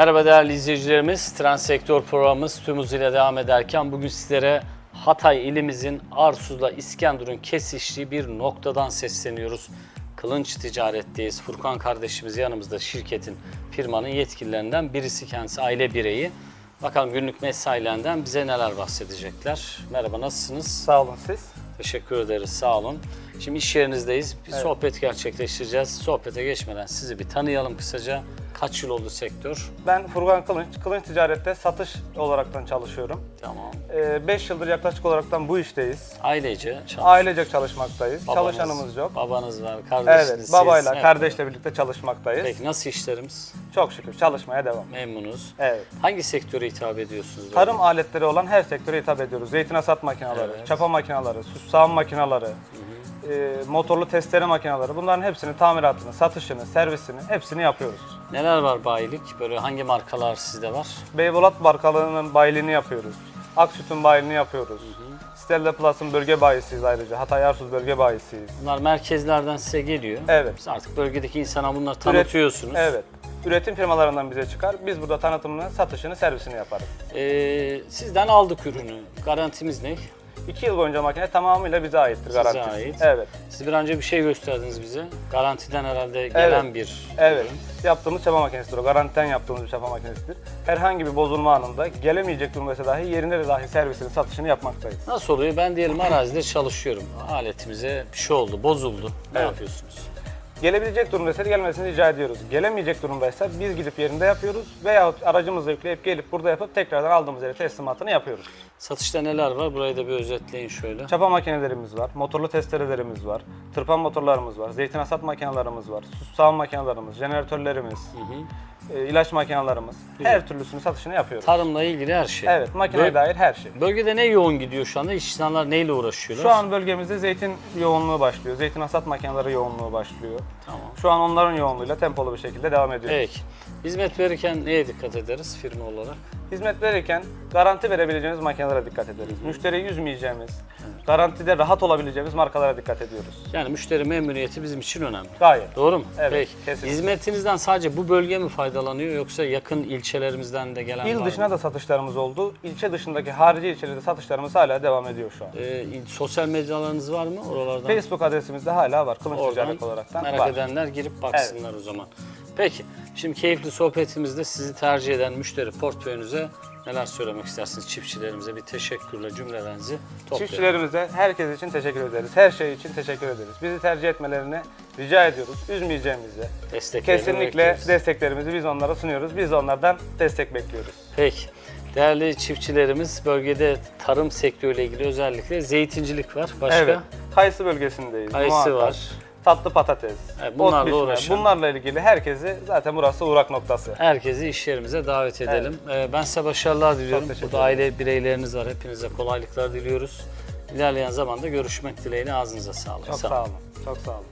değerli izleyicilerimiz. Trend Sektör programımız tüm hızıyla devam ederken bugün sizlere Hatay ilimizin Arsuz'la İskenderun kesiştiği bir noktadan sesleniyoruz. Kılınç Ticaret'teyiz. Furkan kardeşimiz yanımızda şirketin, firmanın yetkililerinden birisi kendisi, aile bireyi. Bakalım günlük mesailerinden bize neler bahsedecekler. Merhaba nasılsınız? Sağ olun siz. Teşekkür ederiz, sağ olun. Şimdi iş yerinizdeyiz. Bir sohbet gerçekleştireceğiz. Sohbete geçmeden sizi bir tanıyalım kısaca. Kaç yıl oldu sektör? Ben Furkan Kılınç. Kılınç Ticaret'te satış olaraktan çalışıyorum. Tamam. 5 yıldır yaklaşık olaraktan bu işteyiz. Ailece. Ailecek çalışmaktayız. Babanız- Çalışanımız yok. Babanız var, kardeşiniz Evet, siz. babayla, Evet. kardeşle birlikte çalışmaktayız. Peki nasıl işlerimiz? Çok şükür çalışmaya devam. Memnunuz. Evet. Hangi sektöre hitap ediyorsunuz? böyle? Tarım aletleri olan her sektöre hitap ediyoruz. Zeytin hasat makineleri, Evet. çapa makineleri, süs sağım makineleri, e, motorlu testere makineleri. Bunların hepsini tamiratını, satışını, servisini hepsini yapıyoruz. Neler var bayilik? Böyle hangi markalar sizde var? Beybolat markalarının bayiliğini yapıyoruz. Aksüt'ün bayiliğini yapıyoruz. Stella Plus'ın bölge bayisiyiz ayrıca. Hatay Arsuz bölge bayisiyiz. Bunlar merkezlerden size geliyor. Evet. Siz artık bölgedeki insana bunları tanıtıyorsunuz. Evet. Üretim firmalarından bize çıkar. Biz burada tanıtımını, satışını, servisini yaparız. Ee, sizden aldık ürünü. Garantimiz ne? İki yıl boyunca makine tamamıyla bize aittir garantisi. ait. Evet. Siz bir önce bir şey gösterdiniz bize. Garantiden herhalde gelen Evet. bir Evet. ürün. Yaptığımız çapa makinesidir o. Garantiden yaptığımız bir çapa makinesidir. Herhangi bir bozulma anında gelemeyecek durumda dahi yerinde de dahi servisini, satışını yapmaktayız. Nasıl oluyor? Ben diyelim arazide çalışıyorum. Aletimize bir şey oldu, bozuldu. Ne Evet. yapıyorsunuz? Gelebilecek durumdaysa gelmesini rica ediyoruz. Gelemeyecek durumdaysa biz gidip yerinde yapıyoruz veya aracımızla yükleyip gelip burada yapıp tekrardan aldığımız yere teslimatını yapıyoruz. Satışta neler var? Burayı da bir özetleyin şöyle. Çapa makinelerimiz var, motorlu testerelerimiz var, tırpan motorlarımız var, zeytin hasat makinelerimiz var, su sağım makinelerimiz, jeneratörlerimiz, e, ilaç makinelerimiz. Her türlüsünü satışını yapıyoruz. Tarımla ilgili her şey. Evet, makineye Böl- dair her şey. Bölgede ne yoğun gidiyor şu anda? İnsanlar neyle uğraşıyorlar? Şu an bölgemizde zeytin yoğunluğu başlıyor. Zeytin hasat makineleri yoğunluğu başlıyor. Tamam. Şu an onların yoğunluğuyla tempolu bir şekilde devam ediyoruz. Peki. Hizmet verirken neye dikkat ederiz firma olarak? Hizmet verirken garanti verebileceğimiz makinelere dikkat ederiz. Müşteriyi üzmeyeceğimiz, garantide rahat olabileceğimiz markalara dikkat ediyoruz. Yani müşteri memnuniyeti bizim için önemli. Gayet. Doğru mu? Evet, Peki. kesinlikle. Hizmetinizden sadece bu bölge mi faydalanıyor yoksa yakın ilçelerimizden de gelen var İl mı? dışına da satışlarımız oldu. İlçe dışındaki harici ilçelerde satışlarımız hala devam ediyor şu an. Ee, sosyal medyalarınız var mı oralardan? Facebook adresimizde hala var. Kılınç Oradan Ticaret olaraktan merak var. Edenler girip baksınlar o zaman. Peki, şimdi keyifli sohbetimizde sizi tercih eden müşteri portföyünüze neler söylemek istersiniz? Çiftçilerimize bir teşekkürle cümlelerinizi toplayalım. Çiftçilerimize herkes için teşekkür ederiz. Her şey için teşekkür ederiz. Bizi tercih etmelerini rica ediyoruz. Üzmeyeceğimizi. Desteklerini Kesinlikle bekliyoruz. desteklerimizi biz onlara sunuyoruz. Biz de onlardan destek bekliyoruz. Peki. Değerli çiftçilerimiz bölgede tarım sektörüyle ilgili özellikle zeytincilik var. Başka? Evet. Kayısı bölgesindeyiz. Kayısı muhakkak. var. Tatlı patates. Evet, ot bunlarla biçme. uğraşan. Bunlarla ilgili herkesi zaten burası uğrak noktası. Herkesi iş yerimize davet edelim. Ee, Ben size başarılar diliyorum. teşekkür Burada aile bireyleriniz var. Hepinize kolaylıklar diliyoruz. İlerleyen zamanda görüşmek dileğiyle ağzınıza sağlık. Çok Sağ olun. sağ olun. Çok sağ olun.